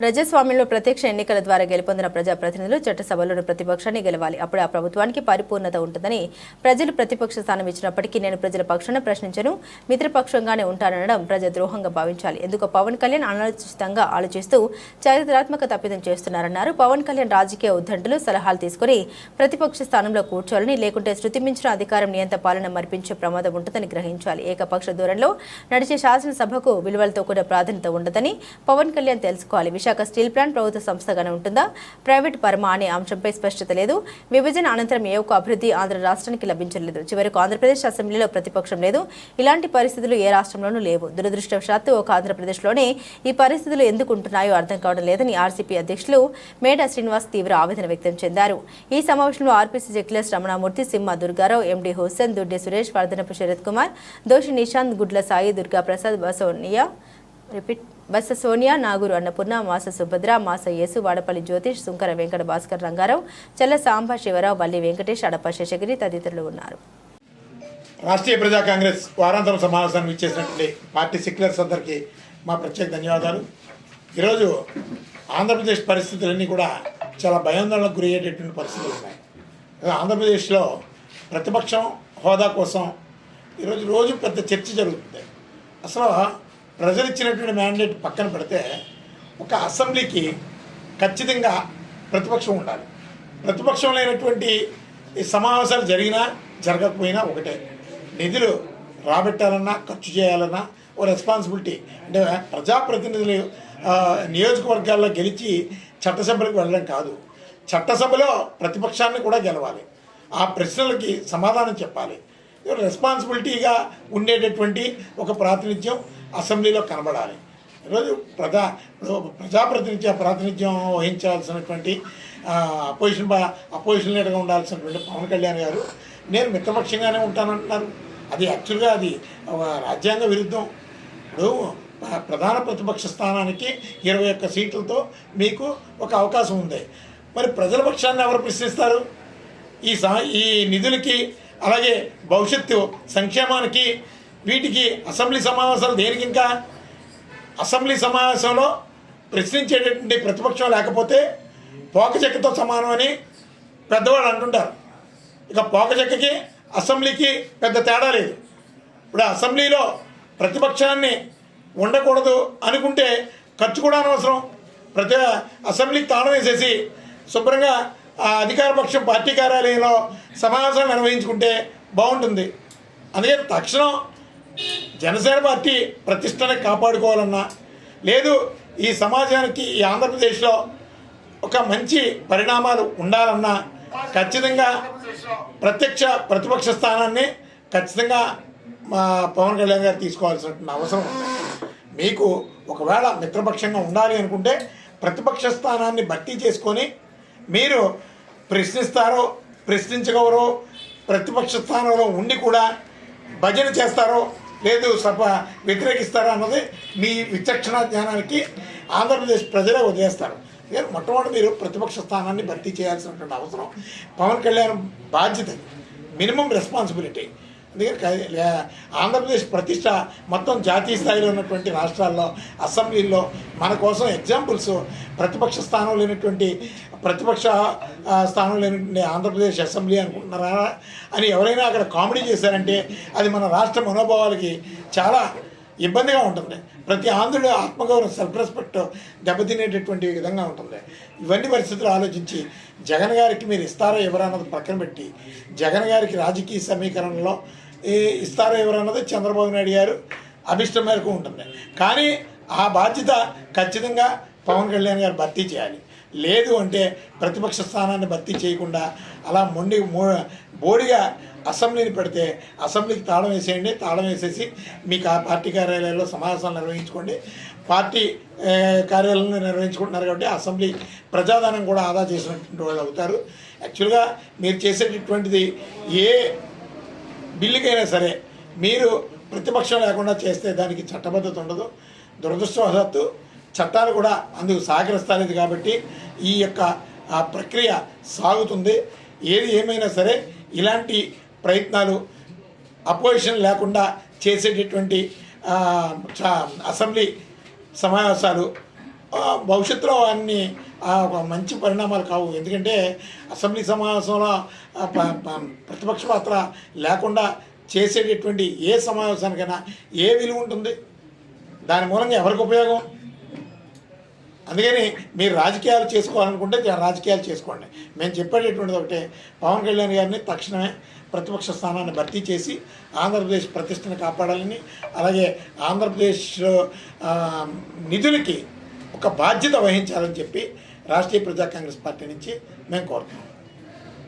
ప్రజాస్వామ్యంలో ప్రత్యక్ష ఎన్నికల ద్వారా గెలుపొందిన ప్రజాప్రతినిధులు చట్టసభలోని ప్రతిపక్షాన్ని గెలవాలి. అప్పుడు ఆ ప్రభుత్వానికి పరిపూర్ణత ఉంటుందని ప్రజలు ప్రతిపక్ష స్థానం ఇచ్చినప్పటికీ నేను ప్రజల పక్షాన ప్రశ్నించను మిత్రపక్షంగానే ఉంటాననడం ప్రజాద్రోహంగా భావించాలి. ఎందుకు పవన్ కళ్యాణ్ అనాలోచితంగా ఆలోచిస్తూ చారిత్రాత్మక తప్పిదం చేస్తున్నారన్నారు. పవన్ కళ్యాణ్ రాజకీయ ఉద్దంటులు సలహాలు తీసుకుని ప్రతిపక్ష స్థానంలో కూర్చోాలని లేకుంటే శృతి మించిన అధికారం నియంత పాలన మర్పించే ప్రమాదం ఉంటుందని గ్రహించాలి. ఏకపక్ష దూరంలో నడిచే శాసనసభకు విలువలతో కూడా ప్రాధాన్యత ఉండదని పవన్ కళ్యాణ్ తెలుసుకోవాలి. విశాఖ స్టీల్ ప్లాంట్ ప్రభుత్వ సంస్థగానే ఉంటుందా? ప్రైవేట్ పరమా అనే అంశంపై స్పష్టత లేదు. విభజన అనంతరం ఏ ఒక్క అభివృద్ధి ఆంధ్ర రాష్ట్రానికి లభించలేదు. చివరకు ఆంధ్రప్రదేశ్ అసెంబ్లీలో ప్రతిపక్షం లేదు. ఇలాంటి పరిస్థితులు ఏ రాష్ట్రంలోనూ లేవు. దురదృష్టవశాత్తు ఒక ఆంధ్రప్రదేశ్లోనే ఈ పరిస్థితులు ఎందుకు ఉంటున్నాయో అర్థం కావడం లేదని ఆర్సీపీ అధ్యక్షులు మేడా శ్రీనివాస్ తీవ్ర ఆవేదన వ్యక్తం చెందారు. ఈ సమావేశంలో ఆర్పీసీ జెక్లెస్ రమణామూర్తి సింహ దుర్గారావు ఎండి హుస్సేన్ దుడ్డి సురేష్ వర్ధనపు శరత్ కుమార్ దోషి నిశాంత్ గుడ్ల సాయి దుర్గా ప్రసాద్ బసోనియా రిపీట్ బస్స సోనియా నాగూరు అన్నపూర్ణ మాస సుభద్ర మాస యేసు వాడపల్లి జ్యోతిష్ సుంకర వెంకట భాస్కర్ రంగారావు చెల్ల సాంబ శివరావు బల్లి వెంకటేష్ అడప శేషగిరి తదితరులు ఉన్నారు. రాష్ట్రీయ ప్రజా కాంగ్రెస్ వారాంతరం సమావేశానికి ఇచ్చేసినటువంటి పార్టీ సెక్యులర్స్ అందరికీ మా ప్రత్యేక ధన్యవాదాలు. ఈరోజు ఆంధ్రప్రదేశ్ పరిస్థితులన్నీ కూడా చాలా భయాందోళనకు గురి అయ్యేటటువంటి పరిస్థితులు ఉన్నాయి. ఆంధ్రప్రదేశ్లో ప్రతిపక్షం హోదా కోసం ఈరోజు రోజు పెద్ద చర్చ జరుగుతుంది. అసలు ప్రజలు ఇచ్చినటువంటి మ్యాండేట్ పక్కన పెడితే ఒక అసెంబ్లీకి ఖచ్చితంగా ప్రతిపక్షం ఉండాలి. ప్రతిపక్షం లేనటువంటి సమావేశాలు జరిగినా జరగకపోయినా ఒకటే. నిధులు రాబెట్టాలన్నా ఖర్చు చేయాలన్నా ఓ రెస్పాన్సిబిలిటీ. అంటే ప్రజాప్రతినిధులు నియోజకవర్గాల్లో గెలిచి చట్టసభలకు వెళ్ళడం కాదు. చట్టసభలో ప్రతిపక్షాన్ని కూడా గెలవాలి. ఆ ప్రశ్నలకి సమాధానం చెప్పాలి. రెస్పాన్సిబిలిటీగా ఉండేటటువంటి ఒక ప్రాతినిధ్యం అసెంబ్లీలో కనబడాలి. ఈరోజు ప్రజా ఇప్పుడు ప్రజాప్రతినిధ్య ప్రాతినిధ్యం వహించాల్సినటువంటి అపోజిషన్ అపోజిషన్ లీడర్గా ఉండాల్సినటువంటి పవన్ కళ్యాణ్ గారు నేను మిత్రపక్షంగానే ఉంటానంటున్నారు. అది యాక్చువల్గా అది ఒక రాజ్యాంగ విరుద్ధం. ఇప్పుడు ప్రధాన ప్రతిపక్ష స్థానానికి ఇరవై ఒక్క సీట్లతో మీకు ఒక అవకాశం ఉంది. మరి ప్రజల పక్షాన్ని ఎవరు ప్రశ్నిస్తారు? ఈ సా ఈ నిధులకి అలాగే భవిష్యత్తు సంక్షేమానికి వీటికి అసెంబ్లీ సమావేశాలు దేనికి ఇంకా? అసెంబ్లీ సమావేశంలో ప్రశ్నించేటటువంటి ప్రతిపక్షం లేకపోతే పోక చెక్కతో సమానం అని పెద్దవాళ్ళు అంటుంటారు. ఇక పోక చెక్కకి అసెంబ్లీకి పెద్ద తేడా లేదు. ఇప్పుడు అసెంబ్లీలో ప్రతిపక్షాన్ని ఉండకూడదు అనుకుంటే ఖర్చు కూడా అనవసరం. ప్రతి అసెంబ్లీకి తాళం వేసేసి శుభ్రంగా ఆ అధికారపక్షం పార్టీ కార్యాలయంలో సమావేశం నిర్వహించుకుంటే బాగుంటుంది. అందుకే తక్షణం జనసేన పార్టీ ప్రతిష్టని కాపాడుకోవాలన్నా లేదు ఈ సమాజానికి ఈ ఆంధ్రప్రదేశ్లో ఒక మంచి పరిణామాలు ఉండాలన్నా ఖచ్చితంగా ప్రత్యక్ష ప్రతిపక్ష స్థానాన్ని ఖచ్చితంగా మా పవన్ కళ్యాణ్ గారు తీసుకోవాల్సిన అవసరం ఉంది. మీకు ఒకవేళ మిత్రపక్షంగా ఉండాలి అనుకుంటే ప్రతిపక్ష స్థానాన్ని భర్తీ చేసుకొని మీరు ప్రశ్నిస్తారో ప్రశ్నించగలరో ప్రతిపక్ష స్థానంలో ఉండి కూడా భజన చేస్తారో లేదు సభ వ్యతిరేకిస్తారో అన్నది మీ విచక్షణ జ్ఞానానికి ఆంధ్రప్రదేశ్ ప్రజలే వదిలేస్తారు. నేను మొట్టమొదటి మీరు ప్రతిపక్ష స్థానాన్ని భర్తీ చేయాల్సినటువంటి అవసరం పవన్ కళ్యాణ్ బాధ్యత. Minimum responsibility. అందుకని ఆంధ్రప్రదేశ్ ప్రతిష్ట మొత్తం జాతీయ స్థాయిలో ఉన్నటువంటి రాష్ట్రాల్లో అసెంబ్లీల్లో మన కోసం ఎగ్జాంపుల్స్ ప్రతిపక్ష స్థానం లేనటువంటి ప్రతిపక్ష స్థానం లేనటువంటి ఆంధ్రప్రదేశ్ అసెంబ్లీ అనుకుంటున్నారా అని ఎవరైనా అక్కడ కామెడీ చేశారంటే అది మన రాష్ట్ర మనోభావాలకి చాలా ఇబ్బందిగా ఉంటుంది. ప్రతి ఆంధ్రుడు ఆత్మగౌరవం సెల్ఫ్ రెస్పెక్ట్ దెబ్బతినేటటువంటి విధంగా ఉంటుంది. ఇవన్నీ పరిస్థితులు ఆలోచించి జగన్ గారికి మీరు ఇస్తారో ఎవరన్నది పక్కన పెట్టి జగన్ గారికి రాజకీయ సమీకరణలో ఇస్తారో ఎవరన్నది చంద్రబాబు నాయుడు గారు అభిష్టం మేరకు ఉంటుంది. కానీ ఆ బాధ్యత ఖచ్చితంగా పవన్ కళ్యాణ్ గారు భర్తీ చేయాలి. లేదు అంటే ప్రతిపక్ష స్థానాన్ని భర్తీ చేయకుండా అలా మొండి బోడిగా అసెంబ్లీని పెడితే అసెంబ్లీకి తాళం వేసేయండి తాళం వేసేసి మీకు ఆ పార్టీ కార్యాలయాల్లో సమావేశాలు నిర్వహించుకోండి. పార్టీ ఏ, కార్యాలయంలో నిర్వహించుకుంటున్నారు కాబట్టి అసెంబ్లీ ప్రజాధనం కూడా ఆదా చేసినటువంటి వాళ్ళు అవుతారు. యాక్చువల్గా మీరు చేసేటటువంటిది ఏ బిల్లుకైనా సరే మీరు ప్రతిపక్షం లేకుండా చేస్తే దానికి చట్టబద్ధత ఉండదు. దురదృష్టవశాత్తు చట్టాలు కూడా అందుకు సహకరిస్తలేదు కాబట్టి ఈ యొక్క ప్రక్రియ సాగుతుంది. ఏది ఏమైనా సరే ఇలాంటి ప్రయత్నాలు అపోజిషన్ లేకుండా చేసేటటువంటి చ- అసెంబ్లీ సమావేశాలు భవిష్యత్తులో అన్ని ఒక మంచి పరిణామాలు కావు. ఎందుకంటే అసెంబ్లీ సమావేశంలో ప్రతిపక్ష పాత్ర లేకుండా చేసేటటువంటి ఏ సమావేశానికైనా ఏ విలువ ఉంటుంది? దాని మూలంగా ఎవరికి ఉపయోగం? అందుకని మీరు రాజకీయాలు చేసుకోవాలనుకుంటే రాజకీయాలు చేసుకోండి. మేము చెప్పేటటువంటిది ఒకటే. పవన్ కళ్యాణ్ గారిని తక్షణమే ప్రతిపక్ష స్థానాన్ని భర్తీ చేసి ఆంధ్రప్రదేశ్ ప్రతిష్టను కాపాడాలని అలాగే ఆంధ్రప్రదేశ్ నిధులకి ఒక బాధ్యత వహించాలని చెప్పి రాష్ట్రీయ ప్రజా కాంగ్రెస్ పార్టీ నుంచి మేము కోరుతున్నాం.